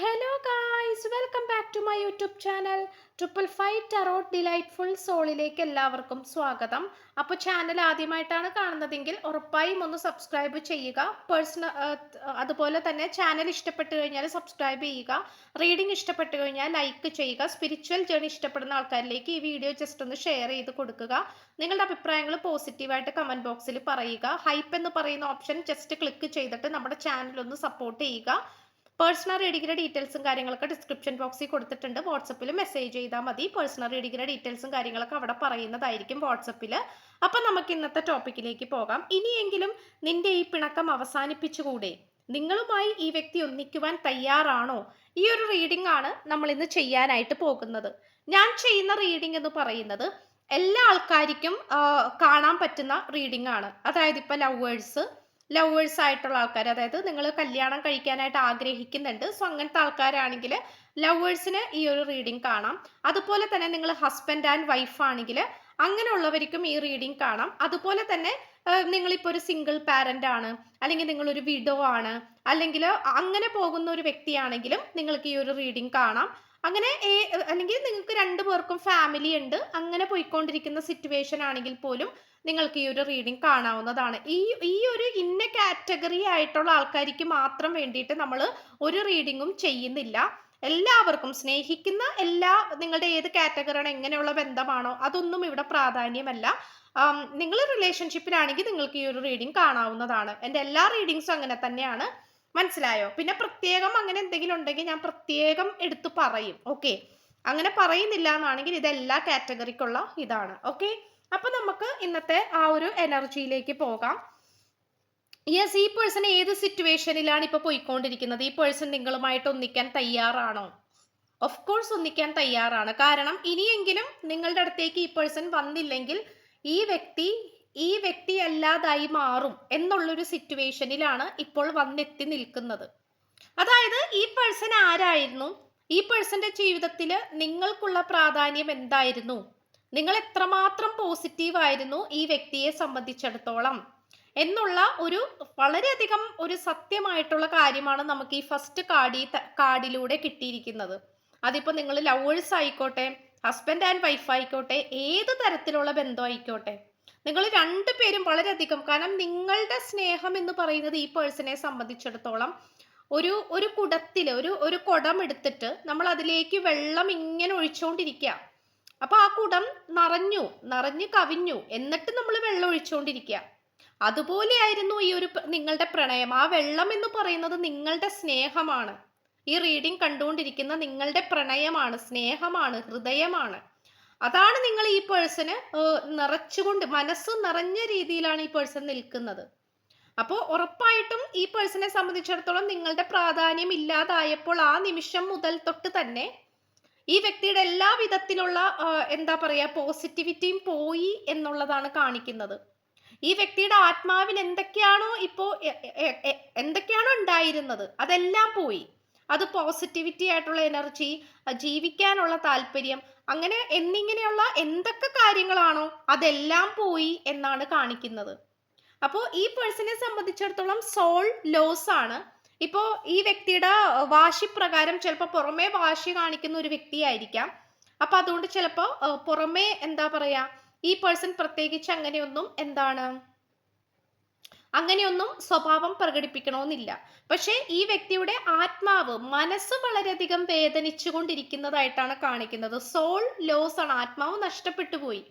Hello guys welcome back to my YouTube channel triple five tarot delightful സോളിലേക്ക് എല്ലാവർക്കും സ്വാഗതം. അപ്പോൾ channel ആദ്യമായിട്ടാണ് കാണുന്നതെങ്കിൽ ഉറപ്പായും ഒന്ന് സബ്സ്ക്രൈബ് ചെയ്യുക. പേഴ്സണൽ അതുപോലെ തന്നെ ചാനൽ ഇഷ്ടപ്പെട്ടു കഴിഞ്ഞാൽ സബ്സ്ക്രൈബ് ചെയ്യുക. റീഡിംഗ് ഇഷ്ടപ്പെട്ടു കഴിഞ്ഞാൽ ലൈക്ക് ചെയ്യുക. സ്പിരിച്വൽ ജേണി ഇഷ്ടപ്പെടുന്ന ആൾക്കാരിലേക്ക് ഈ വീഡിയോ ജസ്റ്റ് ഒന്ന് ഷെയർ ചെയ്ത് കൊടുക്കുക. നിങ്ങളുടെ അഭിപ്രായങ്ങൾ പോസിറ്റീവായിട്ട് കമന്റ് ബോക്സിൽ പറയുക. ഹൈപ്പ് എന്ന് പറയുന്ന ഓപ്ഷൻ ജസ്റ്റ് ക്ലിക്ക് ചെയ്തിട്ട് നമ്മുടെ ചാനൽ ഒന്ന് സപ്പോർട്ട് ചെയ്യുക. പേഴ്സണൽ റീഡിങ്ങിന്റെ ഡീറ്റെയിൽസും കാര്യങ്ങളൊക്കെ ഡിസ്ക്രിപ്ഷൻ ബോക്സിൽ കൊടുത്തിട്ടുണ്ട്. വാട്സപ്പിൽ മെസ്സേജ് ചെയ്താൽ മതി. പേഴ്സണൽ റീഡിങ്ങിന്റെ ഡീറ്റെയിൽസും കാര്യങ്ങളൊക്കെ അവിടെ പറയുന്നതായിരിക്കും വാട്സപ്പിൽ അപ്പം നമുക്ക് ഇന്നത്തെ ടോപ്പിക്കിലേക്ക് പോകാം. ഇനിയെങ്കിലും നിന്റെ ഈ പിണക്കം അവസാനിപ്പിച്ചുകൂടെ നിങ്ങളുമായി ഈ വ്യക്തി ഒന്നിക്കുവാൻ തയ്യാറാണോ? ഈ ഒരു റീഡിംഗ് ആണ് നമ്മൾ ഇന്ന് ചെയ്യാനായിട്ട് പോകുന്നത്. ഞാൻ ചെയ്യുന്ന റീഡിംഗ് എന്ന് പറയുന്നത് എല്ലാ ആൾക്കാർക്കും കാണാൻ പറ്റുന്ന റീഡിംഗ് ആണ്. അതായത് ഇപ്പം ലവേഴ്സ് ലവേഴ്സ് ആയിട്ടുള്ള ആൾക്കാർ അതായത് നിങ്ങൾ കല്യാണം കഴിക്കാനായിട്ട് ആഗ്രഹിക്കുന്നുണ്ട്. സോ അങ്ങനത്തെ ആൾക്കാരാണെങ്കിൽ ലവേഴ്സിന് ഈ ഒരു റീഡിംഗ് കാണാം. അതുപോലെ തന്നെ നിങ്ങൾ ഹസ്ബൻഡ് ആൻഡ് വൈഫ് ആണെങ്കിൽ അങ്ങനെയുള്ളവർക്കും ഈ റീഡിംഗ് കാണാം. അതുപോലെ തന്നെ നിങ്ങളിപ്പോൾ ഒരു സിംഗിൾ പാരന്റ് ആണ് അല്ലെങ്കിൽ നിങ്ങളൊരു വിഡോ ആണ് അല്ലെങ്കിൽ അങ്ങനെ പോകുന്ന ഒരു വ്യക്തിയാണെങ്കിലും നിങ്ങൾക്ക് ഈ ഒരു റീഡിംഗ് കാണാം. അങ്ങനെ അല്ലെങ്കിൽ നിങ്ങൾക്ക് രണ്ടു പേർക്കും ഫാമിലി ഉണ്ട്. അങ്ങനെ പോയിക്കൊണ്ടിരിക്കുന്ന സിറ്റുവേഷൻ ആണെങ്കിൽ പോലും നിങ്ങൾക്ക് ഈ ഒരു റീഡിംഗ് കാണാവുന്നതാണ്. ഈ ഈ ഒരു ഇന്ന കാറ്റഗറി ആയിട്ടുള്ള ആൾക്കാർക്ക് മാത്രം വേണ്ടിയിട്ട് നമ്മൾ ഒരു റീഡിങ്ങും ചെയ്യുന്നില്ല. എല്ലാവർക്കും സ്നേഹിക്കുന്ന എല്ലാ നിങ്ങളുടെ ഏത് കാറ്റഗറിയാണ് എങ്ങനെയുള്ള ബന്ധമാണോ അതൊന്നും ഇവിടെ പ്രാധാന്യമല്ല. നിങ്ങൾ റിലേഷൻഷിപ്പിലാണെങ്കിൽ നിങ്ങൾക്ക് ഈ ഒരു റീഡിംഗ് കാണാവുന്നതാണ്. എന്റെ എല്ലാ റീഡിങ്സും അങ്ങനെ തന്നെയാണ്. മനസ്സിലായോ? പിന്നെ പ്രത്യേകം അങ്ങനെ എന്തെങ്കിലും ഉണ്ടെങ്കിൽ ഞാൻ പ്രത്യേകം എടുത്തു പറയും. ഓക്കെ അങ്ങനെ പറയുന്നില്ല എന്നാണെങ്കിൽ ഇതെല്ലാ കാറ്റഗറിക്കുള്ള ഇതാണ്. ഓക്കെ അപ്പൊ നമുക്ക് ഇന്നത്തെ ആ ഒരു എനർജിയിലേക്ക് പോകാം. യെസ് ഈ പേഴ്സൺ ഏത് സിറ്റുവേഷനിലാണ് ഇപ്പൊ പോയിക്കൊണ്ടിരിക്കുന്നത്? ഈ പേഴ്സൺ നിങ്ങളുമായിട്ട് ഒന്നിക്കാൻ തയ്യാറാണോ? ഓഫ് കോഴ്സ് ഒന്നിക്കാൻ തയ്യാറാണ്. കാരണം ഇനിയെങ്കിലും നിങ്ങളുടെ അടുത്തേക്ക് ഈ പേഴ്സൺ വന്നില്ലെങ്കിൽ ഈ വ്യക്തി ഈ വ്യക്തി അല്ലാതായി മാറും എന്നുള്ളൊരു സിറ്റുവേഷനിലാണ് ഇപ്പോൾ വന്നെത്തി നിൽക്കുന്നത്. അതായത് ഈ പേഴ്സൺ ആരായിരുന്നു? ഈ പേഴ്സന്റെ ജീവിതത്തിൽ നിങ്ങൾക്കുള്ള പ്രാധാന്യം എന്തായിരുന്നു? നിങ്ങൾ എത്രമാത്രം പോസിറ്റീവ് ആയിരുന്നു ഈ വ്യക്തിയെ സംബന്ധിച്ചിടത്തോളം? എന്നുള്ള ഒരു വളരെയധികം ഒരു സത്യമായിട്ടുള്ള കാര്യമാണ് നമുക്ക് ഈ ഫസ്റ്റ് കാർഡി കാർഡിലൂടെ കിട്ടിയിരിക്കുന്നത്. അതിപ്പോൾ നിങ്ങൾ ലവേഴ്സ് ആയിക്കോട്ടെ ഹസ്ബൻഡ് ആൻഡ് വൈഫ് ആയിക്കോട്ടെ ഏത് തരത്തിലുള്ള ബന്ധം ആയിക്കോട്ടെ നിങ്ങൾ രണ്ടുപേരും വളരെയധികം കാരണം നിങ്ങളുടെ സ്നേഹം എന്ന് പറയുന്നത് ഈ പേഴ്സണെ സംബന്ധിച്ചിടത്തോളം ഒരു ഒരു കുടത്തിൽ ഒരു ഒരു കുടം എടുത്തിട്ട് നമ്മൾ അതിലേക്ക് വെള്ളം ഇങ്ങനെ ഒഴിച്ചുകൊണ്ടിരിക്കുക അപ്പൊ ആ കുടം നിറഞ്ഞു നിറഞ്ഞു കവിഞ്ഞു എന്നിട്ട് നമ്മൾ വെള്ളം ഒഴിച്ചുകൊണ്ടിരിക്കുക അതുപോലെയായിരുന്നു ഈ ഒരു നിങ്ങളുടെ പ്രണയം. ആ വെള്ളം എന്ന് പറയുന്നത് നിങ്ങളുടെ സ്നേഹമാണ്. ഈ റീഡിംഗ് കണ്ടുകൊണ്ടിരിക്കുന്ന നിങ്ങളുടെ പ്രണയമാണ് സ്നേഹമാണ് ഹൃദയമാണ്. അതാണ് നിങ്ങൾ ഈ പേഴ്സണ് നിറച്ചുകൊണ്ട് മനസ്സ് നിറഞ്ഞ രീതിയിലാണ് ഈ പേഴ്സൺ നിൽക്കുന്നത്. അപ്പോൾ ഉറപ്പായിട്ടും ഈ പേഴ്സണെ സംബന്ധിച്ചിടത്തോളം നിങ്ങളുടെ പ്രാധാന്യം ഇല്ലാതായപ്പോൾ ആ നിമിഷം മുതൽ തൊട്ട് തന്നെ ഈ വ്യക്തിയുടെ എല്ലാ വിധത്തിലുള്ള എന്താ പറയുക പോസിറ്റിവിറ്റിയും പോയി എന്നുള്ളതാണ് കാണിക്കുന്നത്. ഈ വ്യക്തിയുടെ ആത്മാവിന് എന്തൊക്കെയാണോ ഇപ്പോൾ എന്തൊക്കെയാണോ ഉണ്ടായിരുന്നത് അതെല്ലാം പോയി. അത് പോസിറ്റിവിറ്റി ആയിട്ടുള്ള എനർജി ജീവിക്കാനുള്ള താല്പര്യം അങ്ങനെ എന്നിങ്ങനെയുള്ള എന്തൊക്കെ കാര്യങ്ങളാണോ അതെല്ലാം പോയി എന്നാണ് കാണിക്കുന്നത്. അപ്പോൾ ഈ പേഴ്സണെ സംബന്ധിച്ചിടത്തോളം സോൾ ലോസ് ആണ്. ഇപ്പോൾ ഈ വ്യക്തിയുടെ വാശി പ്രകാരം ചിലപ്പോൾ പുറമേ വാശി കാണിക്കുന്ന ഒരു വ്യക്തിയായിരിക്കാം. അപ്പൊ അതുകൊണ്ട് ചിലപ്പോൾ പുറമേ എന്താ പറയാ ഈ പേഴ്സൺ പ്രത്യേകിച്ച് അങ്ങനെയൊന്നും എന്താണ് അങ്ങനെയൊന്നും സ്വഭാവം പ്രകടിപ്പിക്കണമെന്നില്ല. പക്ഷേ ഈ വ്യക്തിയുടെ ആത്മാവ് മനസ്സ് വളരെയധികം വേദനിച്ചു കൊണ്ടിരിക്കുന്നതായിട്ടാണ് കാണിക്കുന്നത്. സോൾ ലോസ് ആണ്. ആത്മാവ് നഷ്ടപ്പെട്ടു പോയി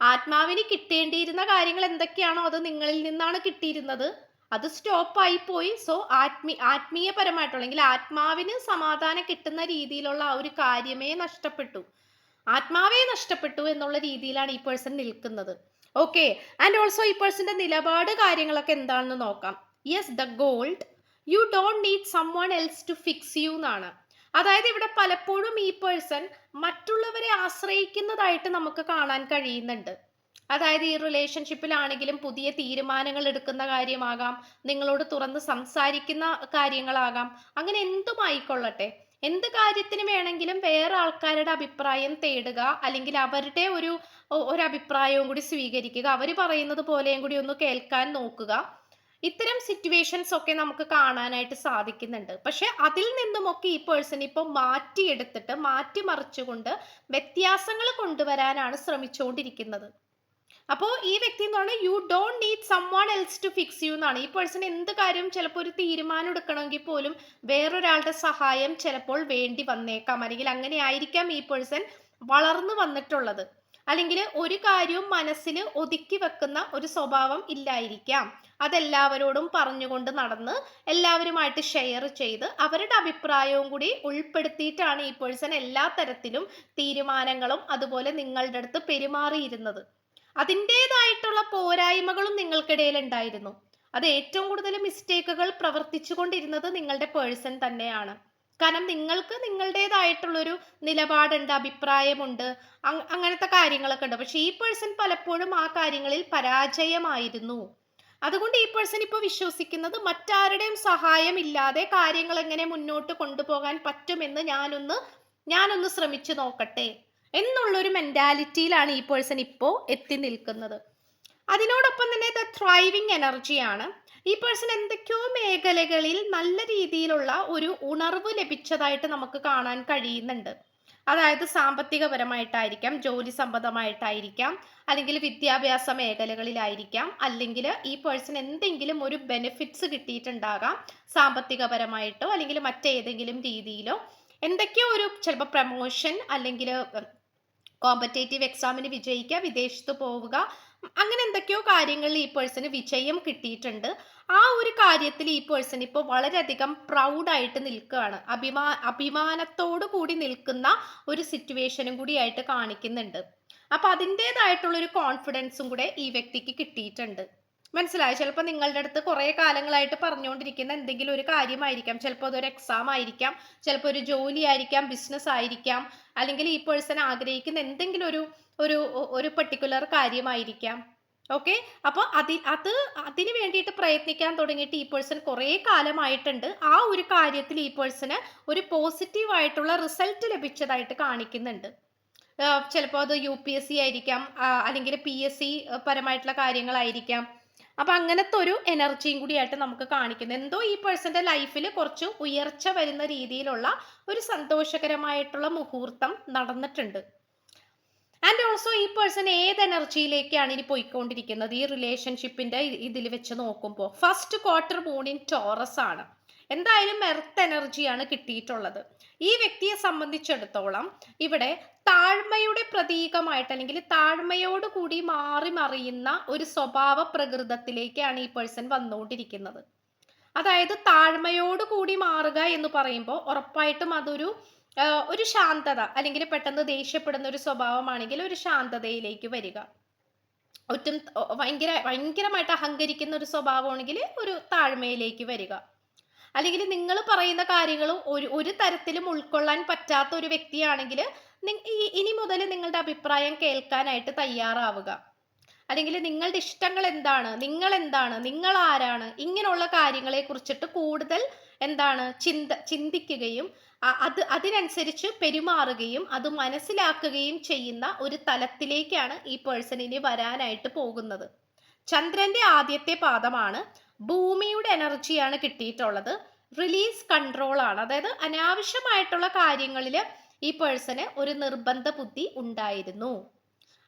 ആത്മാവിന് കിട്ടേണ്ടിയിരുന്ന കാര്യങ്ങൾ എന്തൊക്കെയാണോ അത് നിങ്ങളിൽ നിന്നാണ് കിട്ടിയിരുന്നത്. അത് സ്റ്റോപ്പായി പോയി സോ ആത്മീ ആത്മീയപരമായിട്ടുള്ള അല്ലെങ്കിൽ ആത്മാവിന് സമാധാനം കിട്ടുന്ന രീതിയിലുള്ള ആ ഒരു കാര്യമേ നഷ്ടപ്പെട്ടു. ആത്മാവേ നഷ്ടപ്പെട്ടു എന്നുള്ള രീതിയിലാണ് ഈ പേഴ്സൺ നിൽക്കുന്നത്. ഓക്കെ ആൻഡ് ഓൾസോ ഈ പേഴ്സന്റെ നിലപാട് കാര്യങ്ങളൊക്കെ എന്താണെന്ന് നോക്കാം. Yes the gold you don't need someone else to fix you എന്നാണ്. അതായത് ഇവിടെ പലപ്പോഴും ഈ പേഴ്സൺ മറ്റുള്ളവരെ ആശ്രയിക്കുന്നതായിട്ട് നമുക്ക് കാണാൻ കഴിയുന്നുണ്ട്. അതായത് ഈ റിലേഷൻഷിപ്പിലാണെങ്കിലും പുതിയ തീരുമാനങ്ങൾ എടുക്കുന്ന കാര്യമാകാം നിങ്ങളോട് തുറന്ന് സംസാരിക്കുന്ന കാര്യങ്ങളാകാം അങ്ങനെ എന്തുമായിക്കൊള്ളട്ടെ എന്ത് കാര്യത്തിന് വേണമെങ്കിലും വേറെ ആൾക്കാരുടെ അഭിപ്രായം തേടുക അല്ലെങ്കിൽ അവരുടെ ഒരു ഒരു അഭിപ്രായവും കൂടി സ്വീകരിക്കുക. അവർ പറയുന്നത് പോലെയും കൂടി ഒന്ന് കേൾക്കാൻ നോക്കുക. ഇത്തരം സിറ്റുവേഷൻസ് ഒക്കെ നമുക്ക് കാണാനായിട്ട് സാധിക്കുന്നുണ്ട്. പക്ഷെ അതിൽ നിന്നുമൊക്കെ ഈ പേഴ്സൺ ഇപ്പോൾ മാറ്റിയെടുത്തിട്ട് മാറ്റിമറിച്ചുകൊണ്ട് വ്യത്യാസങ്ങൾ കൊണ്ടുവരാനാണ് ശ്രമിച്ചുകൊണ്ടിരിക്കുന്നത്. അപ്പോൾ ഈ വ്യക്തി എന്ന് പറഞ്ഞാൽ you don't need someone else to fix you എന്നാണ്. ഈ പേഴ്സൺ എന്ത് കാര്യം ചിലപ്പോൾ ഒരു തീരുമാനം എടുക്കണമെങ്കിൽ പോലും വേറൊരാളുടെ സഹായം ചിലപ്പോൾ വേണ്ടി വന്നേക്കാം. അല്ലെങ്കിൽ അങ്ങനെ ആയിരിക്കാം ഈ പേഴ്സൺ വളർന്നു വന്നിട്ടുള്ളത്. അല്ലെങ്കിൽ ഒരു കാര്യവും മനസ്സിൽ ഒതുക്കി വെക്കുന്ന ഒരു സ്വഭാവം ഇല്ലായിരിക്കാം. അതെല്ലാവരോടും പറഞ്ഞുകൊണ്ട് നടന്ന് എല്ലാവരുമായിട്ട് ഷെയർ ചെയ്ത് അവരുടെ അഭിപ്രായവും കൂടി ഉൾപ്പെടുത്തിയിട്ടാണ് ഈ പേഴ്സൺ എല്ലാ തരത്തിലും തീരുമാനങ്ങളും അതുപോലെ നിങ്ങളുടെ അടുത്ത് പെരുമാറിയിരുന്നത്. അതിന്റെതായിട്ടുള്ള പോരായ്മകളും നിങ്ങൾക്കിടയിൽ ഉണ്ടായിരുന്നു അത് ഏറ്റവും കൂടുതൽ മിസ്റ്റേക്കുകൾ പ്രവർത്തിച്ചു കൊണ്ടിരുന്നത് നിങ്ങളുടെ പേഴ്സൺ തന്നെയാണ്. കാരണം നിങ്ങൾക്ക് നിങ്ങളുടേതായിട്ടുള്ളൊരു നിലപാടുണ്ട് അഭിപ്രായമുണ്ട് അങ്ങനത്തെ കാര്യങ്ങളൊക്കെ ഉണ്ട്. പക്ഷെ ഈ പേഴ്സൺ പലപ്പോഴും ആ കാര്യങ്ങളിൽ പരാജയമായിരുന്നു. അതുകൊണ്ട് ഈ പേഴ്സൺ ഇപ്പോൾ വിശ്വസിക്കുന്നത് മറ്റാരുടെയും സഹായം ഇല്ലാതെ കാര്യങ്ങൾ എങ്ങനെ മുന്നോട്ട് കൊണ്ടുപോകാൻ പറ്റുമെന്ന് ഞാനൊന്ന് ഞാനൊന്ന് ശ്രമിച്ചു നോക്കട്ടെ. എന്നുള്ളൊരു മെന്റാലിറ്റിയിലാണ് ഈ പേഴ്സൺ ഇപ്പോൾ എത്തി നിൽക്കുന്നത്. അതിനോടൊപ്പം തന്നെ ദ ത്രൈവിങ് എനർജിയാണ് ഈ പേഴ്സൺ എന്തൊക്കെയോ മേഖലകളിൽ നല്ല രീതിയിലുള്ള ഒരു ഉണർവ് ലഭിച്ചതായിട്ട് നമുക്ക് കാണാൻ കഴിയുന്നുണ്ട്. അതായത് സാമ്പത്തികപരമായിട്ടായിരിക്കാം ജോലി സംബന്ധമായിട്ടായിരിക്കാം അല്ലെങ്കിൽ വിദ്യാഭ്യാസ മേഖലകളിലായിരിക്കാം അല്ലെങ്കിൽ ഈ പേഴ്സൺ എന്തെങ്കിലും ഒരു ബെനിഫിറ്റ്സ് കിട്ടിയിട്ടുണ്ടാകാം സാമ്പത്തികപരമായിട്ടോ അല്ലെങ്കിൽ മറ്റേതെങ്കിലും രീതിയിലോ. എന്തൊക്കെയോ ഒരു ചിലപ്പോൾ പ്രമോഷൻ അല്ലെങ്കിൽ കോമ്പറ്റേറ്റീവ് എക്സാമിന് വിജയിക്കുക വിദേശത്ത് പോവുക. അങ്ങനെ എന്തൊക്കെയോ കാര്യങ്ങളിൽ ഈ പേഴ്സന് വിജയം കിട്ടിയിട്ടുണ്ട്. ആ ഒരു കാര്യത്തിൽ ഈ പേഴ്സൺ ഇപ്പോൾ വളരെയധികം പ്രൗഡായിട്ട് നിൽക്കുകയാണ്. അഭിമാ അഭിമാനത്തോടു കൂടി നിൽക്കുന്ന ഒരു സിറ്റുവേഷനും കൂടി ആയിട്ട് കാണിക്കുന്നുണ്ട്. അപ്പൊ അതിന്റെതായിട്ടുള്ള ഒരു കോൺഫിഡൻസും കൂടെ ഈ വ്യക്തിക്ക് കിട്ടിയിട്ടുണ്ട്. മനസ്സിലായി? ചിലപ്പോൾ നിങ്ങളുടെ അടുത്ത് കുറേ കാലങ്ങളായിട്ട് പറഞ്ഞുകൊണ്ടിരിക്കുന്ന എന്തെങ്കിലും ഒരു കാര്യമായിരിക്കാം. ചിലപ്പോൾ അതൊരു എക്സാം ആയിരിക്കാം. ചിലപ്പോൾ ഒരു ജോലി ആയിരിക്കാം ബിസിനസ് ആയിരിക്കാം. അല്ലെങ്കിൽ ഈ പേഴ്സൺ ആഗ്രഹിക്കുന്ന എന്തെങ്കിലും ഒരു ഒരു ഒരു പെർട്ടിക്കുലർ കാര്യമായിരിക്കാം. ഓക്കെ അപ്പോൾ അതി അത് അതിന് വേണ്ടിയിട്ട് പ്രയത്നിക്കാൻ തുടങ്ങിയിട്ട് ഈ പേഴ്സൺ കുറേ കാലമായിട്ടുണ്ട്. ആ ഒരു കാര്യത്തിൽ ഈ പേഴ്സണ് ഒരു പോസിറ്റീവ് ആയിട്ടുള്ള റിസൾട്ട് ലഭിച്ചതായിട്ട് കാണിക്കുന്നുണ്ട്. ചിലപ്പോൾ അത് യു പി എസ് സി ആയിരിക്കാം. അല്ലെങ്കിൽ പി എസ് സി പരമായിട്ടുള്ള കാര്യങ്ങളായിരിക്കാം. അപ്പൊ അങ്ങനത്തെ ഒരു എനർജിയും കൂടിയായിട്ട് നമുക്ക് കാണിക്കുന്നത് എന്തോ ഈ പേഴ്സന്റെ ലൈഫിൽ കുറച്ച് ഉയർച്ച വരുന്ന രീതിയിലുള്ള ഒരു സന്തോഷകരമായിട്ടുള്ള മുഹൂർത്തം നടന്നിട്ടുണ്ട്. ആൻഡ് ഓൾസോ ഈ പേഴ്സൺ ഏത് എനർജിയിലേക്കാണ് ഇനി പോയിക്കൊണ്ടിരിക്കുന്നത്? ഈ റിലേഷൻഷിപ്പിന്റെ ഇതിൽ വെച്ച് നോക്കുമ്പോൾ first quarter moon in Taurus ആണ്. എന്തായാലും എർത്ത് എനർജിയാണ് കിട്ടിയിട്ടുള്ളത്. ഈ വ്യക്തിയെ സംബന്ധിച്ചിടത്തോളം ഇവിടെ താഴ്മയുടെ പ്രതീകമായിട്ട് അല്ലെങ്കിൽ താഴ്മയോട് കൂടി മാറി മറിയുന്ന ഒരു സ്വഭാവ പ്രകൃതത്തിലേക്കാണ് ഈ പേഴ്സൺ വന്നുകൊണ്ടിരിക്കുന്നത്. അതായത് താഴ്മയോട് കൂടി മാറുക എന്ന് പറയുമ്പോൾ ഉറപ്പായിട്ടും അതൊരു ഒരു ശാന്തത അല്ലെങ്കിൽ പെട്ടെന്ന് ദേഷ്യപ്പെടുന്ന ഒരു സ്വഭാവമാണെങ്കിൽ ഒരു ശാന്തതയിലേക്ക് വരിക. ഒറ്റും ഭയങ്കര ഭയങ്കരമായിട്ട് അഹങ്കരിക്കുന്ന ഒരു സ്വഭാവമാണെങ്കിൽ ഒരു താഴ്മയിലേക്ക് വരിക. അല്ലെങ്കിൽ നിങ്ങൾ പറയുന്ന കാര്യങ്ങൾ ഒരു ഒരു തരത്തിലും ഉൾക്കൊള്ളാൻ പറ്റാത്ത ഒരു വ്യക്തിയാണെങ്കിൽ ഇനി മുതൽ നിങ്ങളുടെ അഭിപ്രായം കേൾക്കാനായിട്ട് തയ്യാറാവുക. അല്ലെങ്കിൽ നിങ്ങളുടെ ഇഷ്ടങ്ങൾ എന്താണ് നിങ്ങൾ എന്താണ് നിങ്ങൾ ആരാണ് ഇങ്ങനെയുള്ള കാര്യങ്ങളെ കുറിച്ചിട്ട് കൂടുതൽ എന്താണ് ചിന്ത ചിന്തിക്കുകയും അത് അതിനനുസരിച്ച് പെരുമാറുകയും അത് മനസ്സിലാക്കുകയും ചെയ്യുന്ന ഒരു തലത്തിലേക്കാണ് ഈ പേഴ്സണിന് വരാനായിട്ട് പോകുന്നത്. ചന്ദ്രന്റെ ആദ്യത്തെ പാദമാണ് ഭൂമിയുടെ എനർജിയാണ് കിട്ടിയിട്ടുള്ളത്. റിലീസ് കൺട്രോൾ ആണ്. അതായത് അനാവശ്യമായിട്ടുള്ള കാര്യങ്ങളിൽ ഈ പേഴ്സന് ഒരു നിർബന്ധ ബുദ്ധി ഉണ്ടായിരുന്നു.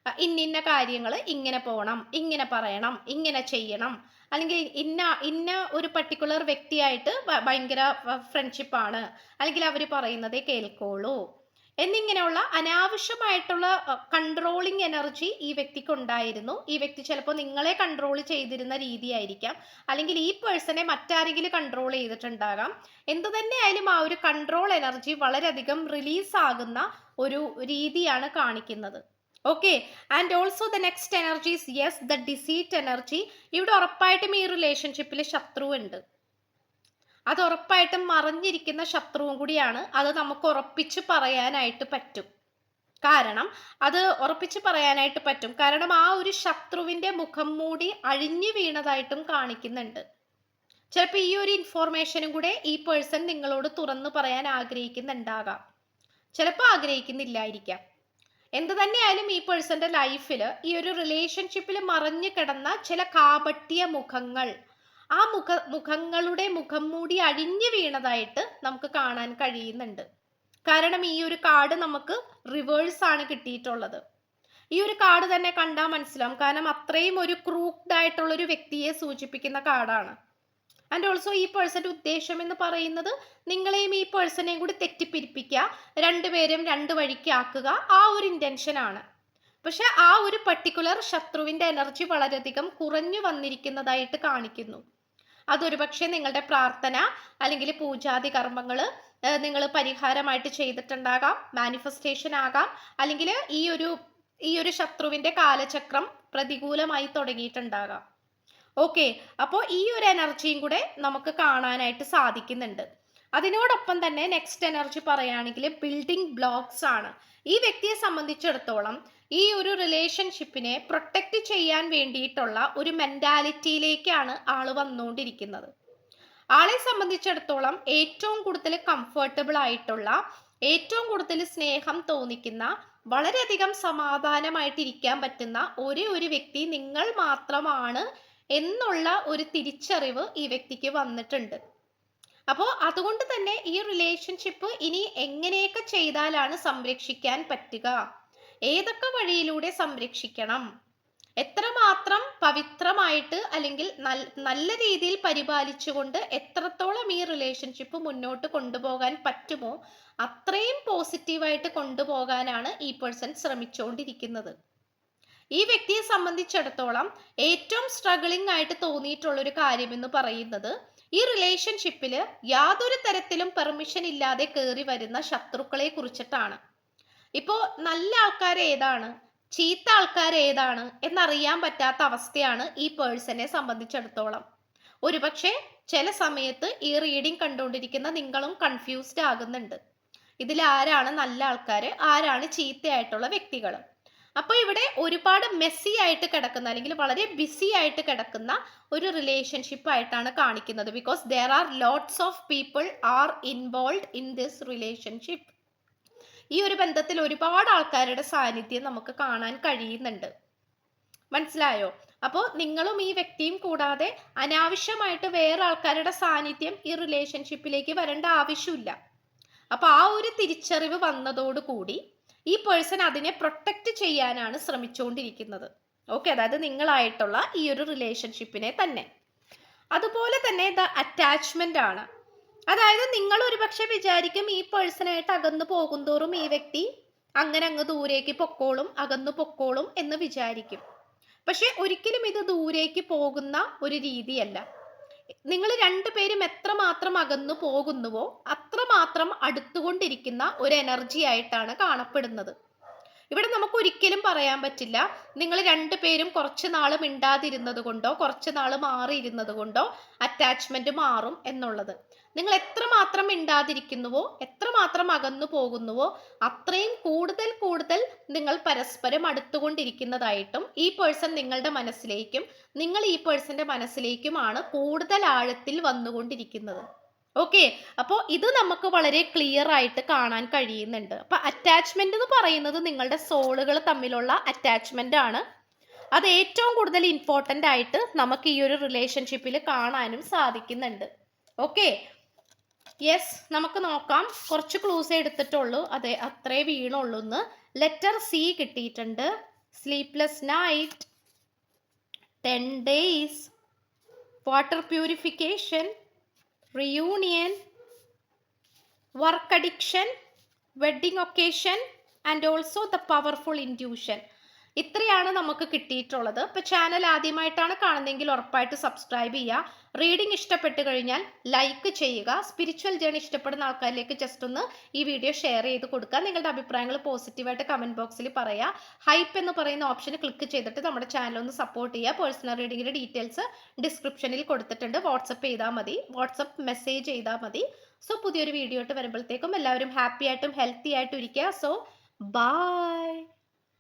ഇന്നിന്ന കാര്യങ്ങൾ ഇങ്ങനെ പോകണം ഇങ്ങനെ പറയണം ഇങ്ങനെ ചെയ്യണം. അല്ലെങ്കിൽ ഇന്ന ഇന്ന ഒരു പർട്ടിക്കുലർ വ്യക്തിയായിട്ട് ഭയങ്കര ഫ്രണ്ട്ഷിപ്പാണ് അല്ലെങ്കിൽ അവർ പറയുന്നതേ കേൾക്കോളൂ. എന്നിങ്ങനെയുള്ള അനാവശ്യമായിട്ടുള്ള കൺട്രോളിങ് എനർജി ഈ വ്യക്തിക്ക് ഉണ്ടായിരുന്നു ഈ വ്യക്തി ചിലപ്പോൾ നിങ്ങളെ കൺട്രോൾ ചെയ്തിരുന്ന രീതിയായിരിക്കാം. അല്ലെങ്കിൽ ഈ പേഴ്സണെ മറ്റാരെങ്കിലും കൺട്രോൾ ചെയ്തിട്ടുണ്ടാകാം. എന്തു തന്നെയായാലും ആ ഒരു കൺട്രോൾ എനർജി വളരെയധികം റിലീസ് ആകുന്ന ഒരു രീതിയാണ് കാണിക്കുന്നത്. Okay and also the next energies yes the deceit energy ഇവിടെ ഉറപ്പായിട്ടും ഈ റിലേഷൻഷിപ്പിൽ ശത്രു ഉണ്ട് അത് ഉറപ്പായിട്ടും മറിഞ്ഞിരിക്കുന്ന ശത്രുവും കൂടിയാണ്. അത് നമുക്ക് ഉറപ്പിച്ച് പറയാനായിട്ട് പറ്റും. കാരണം അത് ഉറപ്പിച്ച് പറയാനായിട്ട് പറ്റും. കാരണം ആ ഒരു ശത്രുവിന്റെ മുഖം മൂടി അഴിഞ്ഞു വീണതായിട്ടും കാണിക്കുന്നുണ്ട്. ചിലപ്പോൾ ഈ ഒരു ഇൻഫോർമേഷനും കൂടെ ഈ പേഴ്സൺ നിങ്ങളോട് തുറന്നു പറയാൻ ആഗ്രഹിക്കുന്നുണ്ടാകാം. ചിലപ്പോൾ ആഗ്രഹിക്കുന്നില്ലായിരിക്കാം. എന്ത് തന്നെയായാലും ഈ പേഴ്സന്റെ ലൈഫിൽ ഈ ഒരു റിലേഷൻഷിപ്പിൽ മറഞ്ഞു കിടന്ന ചില കാപട്ടിയ മുഖങ്ങൾ ആ മുഖ മുഖങ്ങളുടെ മുഖം മൂടി അഴിഞ്ഞു വീണതായിട്ട് നമുക്ക് കാണാൻ കഴിയുന്നുണ്ട്. കാരണം ഈ ഒരു കാർഡ് നമുക്ക് റിവേഴ്സ് ആണ് കിട്ടിയിട്ടുള്ളത്. ഈ ഒരു കാർഡ് തന്നെ കണ്ടാൽ മനസ്സിലാവും. കാരണം അത്രയും ഒരു ക്രൂക്ഡ് ആയിട്ടുള്ള ഒരു വ്യക്തിയെ സൂചിപ്പിക്കുന്ന കാർഡാണ്. ആൻഡ് ഓൾസോ ഈ പേഴ്സന്റെ ഉദ്ദേശം എന്ന് പറയുന്നത് നിങ്ങളെയും ഈ പേഴ്സണെയും കൂടി തെറ്റിപ്പിരിപ്പിക്കുക രണ്ടുപേരും രണ്ട് വഴിക്കാക്കുക ആ ഒരു ഇന്റൻഷൻ ആണ്. പക്ഷെ ആ ഒരു പർട്ടിക്കുലർ ശത്രുവിന്റെ എനർജി വളരെയധികം കുറഞ്ഞു വന്നിരിക്കുന്നതായിട്ട് കാണിക്കുന്നു. അതൊരു പക്ഷേ നിങ്ങളുടെ പ്രാർത്ഥന അല്ലെങ്കിൽ പൂജാതി കർമ്മങ്ങൾ നിങ്ങൾ പരിഹാരമായിട്ട് ചെയ്തിട്ടുണ്ടാകാം മാനിഫെസ്റ്റേഷൻ ആകാം. അല്ലെങ്കിൽ ഈ ഒരു ഈ ഒരു ശത്രുവിന്റെ കാലചക്രം പ്രതികൂലമായി തുടങ്ങിയിട്ടുണ്ടാകാം. ഓക്കെ അപ്പോൾ ഈ ഒരു എനർജിയും കൂടെ നമുക്ക് കാണാനായിട്ട് സാധിക്കുന്നുണ്ട്. അതിനോടൊപ്പം തന്നെ നെക്സ്റ്റ് എനർജി പറയുകയാണെങ്കിൽ ബിൽഡിംഗ് ബ്ലോക്സ് ആണ്. ഈ വ്യക്തിയെ സംബന്ധിച്ചിടത്തോളം ഈ ഒരു റിലേഷൻഷിപ്പിനെ പ്രൊട്ടക്റ്റ് ചെയ്യാൻ വേണ്ടിയിട്ടുള്ള ഒരു മെന്റാലിറ്റിയിലേക്കാണ് ആൾ വന്നുകൊണ്ടിരിക്കുന്നത്. ആളെ സംബന്ധിച്ചിടത്തോളം ഏറ്റവും കൂടുതൽ കംഫർട്ടബിൾ ആയിട്ടുള്ള ഏറ്റവും കൂടുതൽ സ്നേഹം തോന്നിക്കുന്ന വളരെയധികം സമാധാനമായിട്ടിരിക്കാൻ പറ്റുന്ന ഒരേ ഒരു വ്യക്തി നിങ്ങൾ മാത്രമാണ് എന്നുള്ള ഒരു തിരിച്ചറിവ് ഈ വ്യക്തിക്ക് വന്നിട്ടുണ്ട്. അപ്പോൾ അതുകൊണ്ട് തന്നെ ഈ റിലേഷൻഷിപ്പ് ഇനി എങ്ങനെയൊക്കെ ചെയ്താലാണ് സംരക്ഷിക്കാൻ പറ്റുക? ഏതൊക്കെ വഴിയിലൂടെ സംരക്ഷിക്കണം? എത്രമാത്രം പവിത്രമായിട്ട് അല്ലെങ്കിൽ നല്ല രീതിയിൽ പരിപാലിച്ചുകൊണ്ട് എത്രത്തോളം ഈ റിലേഷൻഷിപ്പ് മുന്നോട്ട് കൊണ്ടുപോകാൻ പറ്റുമോ അത്രയും പോസിറ്റീവായിട്ട് കൊണ്ടുപോകാനാണ് ഈ പേഴ്സൺ ശ്രമിച്ചുകൊണ്ടിരിക്കുന്നത് ഈ വ്യക്തിയെ സംബന്ധിച്ചിടത്തോളം ഏറ്റവും സ്ട്രഗിളിംഗ് ആയിട്ട് തോന്നിയിട്ടുള്ള ഒരു കാര്യം എന്ന് പറയുന്നത് ഈ റിലേഷൻഷിപ്പിൽ യാതൊരു തരത്തിലും പെർമിഷൻ ഇല്ലാതെ കയറി വരുന്ന ശത്രുക്കളെ കുറിച്ചിട്ടാണ്. ഇപ്പോൾ നല്ല ആൾക്കാർ ഏതാണ്? ചീത്ത ആൾക്കാർ ഏതാണ്? എന്നറിയാൻ പറ്റാത്ത അവസ്ഥയാണ് ഈ പേഴ്സണെ സംബന്ധിച്ചിടത്തോളം. ഒരുപക്ഷെ ചില സമയത്ത് ഈ റീഡിംഗ് കണ്ടുകൊണ്ടിരിക്കുന്ന നിങ്ങളും കൺഫ്യൂസ്ഡ് ആകുന്നുണ്ട്. ഇതിൽ ആരാണ് നല്ല ആൾക്കാർ ആരാണ് ചീത്തയായിട്ടുള്ള വ്യക്തികൾ? അപ്പോൾ ഇവിടെ ഒരുപാട് മെസ്സി ആയിട്ട് കിടക്കുന്ന അല്ലെങ്കിൽ വളരെ ബിസി ആയിട്ട് കിടക്കുന്ന ഒരു റിലേഷൻഷിപ്പ് ആയിട്ടാണ് കാണിക്കുന്നത്. Because there are lots of people are involve in this relationship ഈ ഒരു ബന്ധത്തിൽ ഒരുപാട് ആൾക്കാരുടെ സാന്നിധ്യം നമുക്ക് കാണാൻ കഴിയുന്നുണ്ട്. മനസ്സിലായോ? അപ്പോൾ നിങ്ങളും ഈ വ്യക്തിയും കൂടാതെ അനാവശ്യമായിട്ട് വേറെ ആൾക്കാരുടെ സാന്നിധ്യം ഈ റിലേഷൻഷിപ്പിലേക്ക് വരേണ്ട ആവശ്യമില്ല. അപ്പോൾ ആ ഒരു തിരിച്ചറിവ് വന്നതോടുകൂടി ഈ പേഴ്സൺ അതിനെ പ്രൊട്ടക്റ്റ് ചെയ്യാനാണ് ശ്രമിച്ചുകൊണ്ടിരിക്കുന്നത് ഓക്കെ അതായത് നിങ്ങളായിട്ടുള്ള ഈ ഒരു റിലേഷൻഷിപ്പിനെ തന്നെ. അതുപോലെ തന്നെ ദ അറ്റാച്ച്മെന്റ് ആണ്. അതായത് നിങ്ങൾ ഒരുപക്ഷെ വിചാരിക്കും ഈ പേഴ്സണായിട്ട് അകന്നു പോകുന്തോറും ഈ വ്യക്തി അങ്ങനെ അങ്ങ് ദൂരേക്ക് പൊക്കോളും അകന്നു പൊക്കോളും എന്ന് വിചാരിക്കും. പക്ഷെ ഒരിക്കലും ഇത് ദൂരേക്ക് പോകുന്ന ഒരു രീതിയല്ല. നിങ്ങൾ രണ്ടുപേരും എത്രമാത്രം അകന്നു പോകുന്നുവോ അത്രമാത്രം അടുത്തുകൊണ്ടിരിക്കുന്ന ഒരു എനർജി ആയിട്ടാണ് കാണപ്പെടുന്നത്. ഇവിടെ നമുക്ക് ഒരിക്കലും പറയാൻ പറ്റില്ല. നിങ്ങൾ രണ്ടുപേരും കുറച്ച് നാൾ മിണ്ടാതിരുന്നത് കൊണ്ടോ കുറച്ച് നാൾ മാറിയിരുന്നത് കൊണ്ടോ അറ്റാച്ച്മെന്റ് മാറും എന്നുള്ളത്. നിങ്ങൾ എത്രമാത്രം മിണ്ടാതിരിക്കുന്നുവോ എത്രമാത്രം അകന്നു പോകുന്നുവോ അത്രയും കൂടുതൽ കൂടുതൽ നിങ്ങൾ പരസ്പരം അടുത്തുകൊണ്ടിരിക്കുന്നതായിട്ടും ഈ പേഴ്സൺ നിങ്ങളുടെ മനസ്സിലേക്കും നിങ്ങൾ ഈ പേഴ്സന്റെ മനസ്സിലേക്കുമാണ് കൂടുതൽ ആഴത്തിൽ വന്നുകൊണ്ടിരിക്കുന്നത്. ഓക്കെ അപ്പോൾ ഇത് നമുക്ക് വളരെ ക്ലിയർ ആയിട്ട് കാണാൻ കഴിയുന്നുണ്ട്. അപ്പൊ അറ്റാച്ച്മെന്റ് എന്ന് പറയുന്നത് നിങ്ങളുടെ സോളുകൾ തമ്മിലുള്ള അറ്റാച്ച്മെന്റ് ആണ്. അത് ഏറ്റവും കൂടുതൽ ഇമ്പോർട്ടന്റ് ആയിട്ട് നമുക്ക് ഈ ഒരു റിലേഷൻഷിപ്പിൽ കാണാനും സാധിക്കുന്നുണ്ട്. ഓക്കെ യെസ് നമുക്ക് നോക്കാം. കുറച്ച് ക്ലൂസ് എടുത്തിട്ടുള്ളൂ. അതെ അത്രേ വീണുള്ളൂ എന്ന് ലെറ്റർ സി കിട്ടിയിട്ടുണ്ട്. Sleepless night ten days water purification reunion work addiction wedding occasion and also the powerful induction ഇത്രയാണ് നമുക്ക് കിട്ടിയിട്ടുള്ളത്. ഇപ്പോൾ ചാനൽ ആദ്യമായിട്ടാണ് കാണുന്നതെങ്കിൽ ഉറപ്പായിട്ട് സബ്സ്ക്രൈബ് ചെയ്യുക റീഡിംഗ് ഇഷ്ടപ്പെട്ട് കഴിഞ്ഞാൽ ലൈക്ക് ചെയ്യുക. സ്പിരിച്വൽ ജേണി ഇഷ്ടപ്പെടുന്ന ആൾക്കാരിലേക്ക് ജസ്റ്റ് ഒന്ന് ഈ വീഡിയോ ഷെയർ ചെയ്ത് കൊടുക്കുക. നിങ്ങളുടെ അഭിപ്രായങ്ങൾ പോസിറ്റീവായിട്ട് കമന്റ് ബോക്സിൽ പറയുക ഹൈപ്പ് എന്ന് പറയുന്ന ഓപ്ഷൻ ക്ലിക്ക് ചെയ്തിട്ട് നമ്മുടെ ചാനൽ ഒന്ന് സപ്പോർട്ട് ചെയ്യുക പേഴ്സണൽ റീഡിങ്ങിന്റെ ഡീറ്റെയിൽസ് ഡിസ്ക്രിപ്ഷനിൽ കൊടുത്തിട്ടുണ്ട്. വാട്സപ്പ് ചെയ്താൽ മതി. വാട്സപ്പ് മെസ്സേജ് ചെയ്താൽ മതി. സോ പുതിയൊരു വീഡിയോ ആയിട്ട് വരുമ്പോഴത്തേക്കും എല്ലാവരും ഹാപ്പി ആയിട്ടും ഹെൽത്തി ആയിട്ടും ഇരിക്കുക. So bye